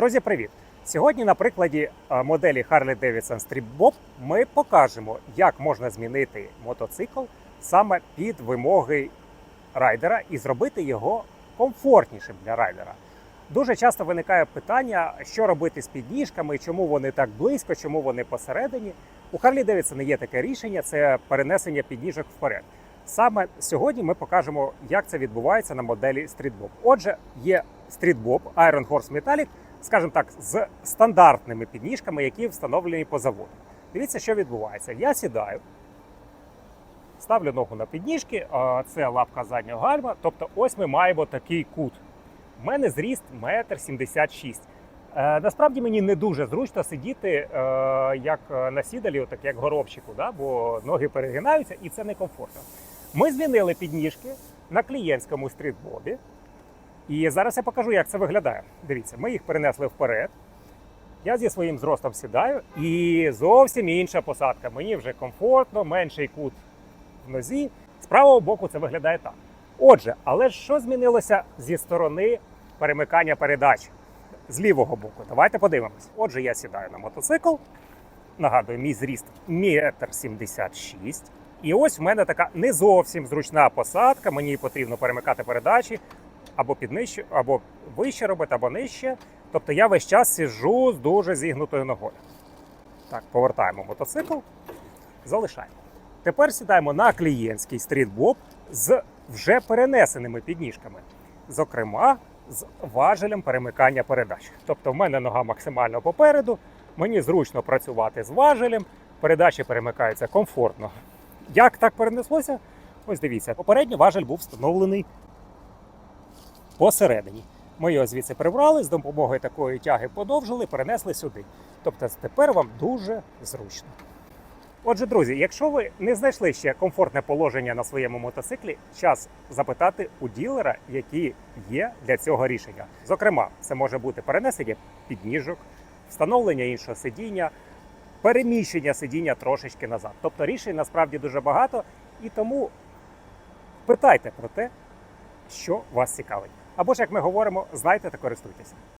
Друзі, привіт! Сьогодні на прикладі е, моделі Harley Davidson Strip Bob ми покажемо, як можна змінити мотоцикл саме під вимоги райдера і зробити його комфортнішим для райдера. Дуже часто виникає питання, що робити з підніжками, чому вони так близько, чому вони посередині. У Harley Davidson є таке рішення це перенесення підніжок вперед. Саме сьогодні ми покажемо, як це відбувається на моделі Street Bob. Отже, є Street Bob Iron Horse Metallic, скажімо так, з стандартними підніжками, які встановлені по заводу. Дивіться, що відбувається. Я сідаю, ставлю ногу на підніжки, це лапка заднього гальма. Тобто, ось ми маємо такий кут. У мене зріст 1,76 м. Е, насправді мені не дуже зручно сидіти е, як на сідалі, отак як горобчику, да? бо ноги перегинаються і це некомфортно. Ми змінили підніжки на клієнтському стрітбобі. І зараз я покажу, як це виглядає. Дивіться, ми їх перенесли вперед. Я зі своїм зростом сідаю, і зовсім інша посадка. Мені вже комфортно, менший кут в нозі. З правого боку це виглядає так. Отже, але що змінилося зі сторони перемикання передач з лівого боку? Давайте подивимось. Отже, я сідаю на мотоцикл. Нагадую, мій зріст 1,76 м. І ось в мене така не зовсім зручна посадка. Мені потрібно перемикати передачі або під нижче, або вище робити, або нижче. Тобто я весь час сиджу з дуже зігнутою ногою. Так, повертаємо мотоцикл, залишаємо. Тепер сідаємо на клієнтський стрітбоб з вже перенесеними підніжками, зокрема з важелем перемикання передач. Тобто, в мене нога максимально попереду, мені зручно працювати з важелем, передачі перемикаються комфортно. Як так перенеслося? Ось дивіться, попередньо важель був встановлений посередині. Ми його звідси прибрали, з допомогою такої тяги подовжили, перенесли сюди. Тобто тепер вам дуже зручно. Отже, друзі, якщо ви не знайшли ще комфортне положення на своєму мотоциклі, час запитати у ділера, які є для цього рішення. Зокрема, це може бути перенесення підніжок, встановлення іншого сидіння, переміщення сидіння трошечки назад. Тобто рішень насправді дуже багато, і тому питайте про те, що вас цікавить. Або ж, як ми говоримо, знайте та користуйтеся.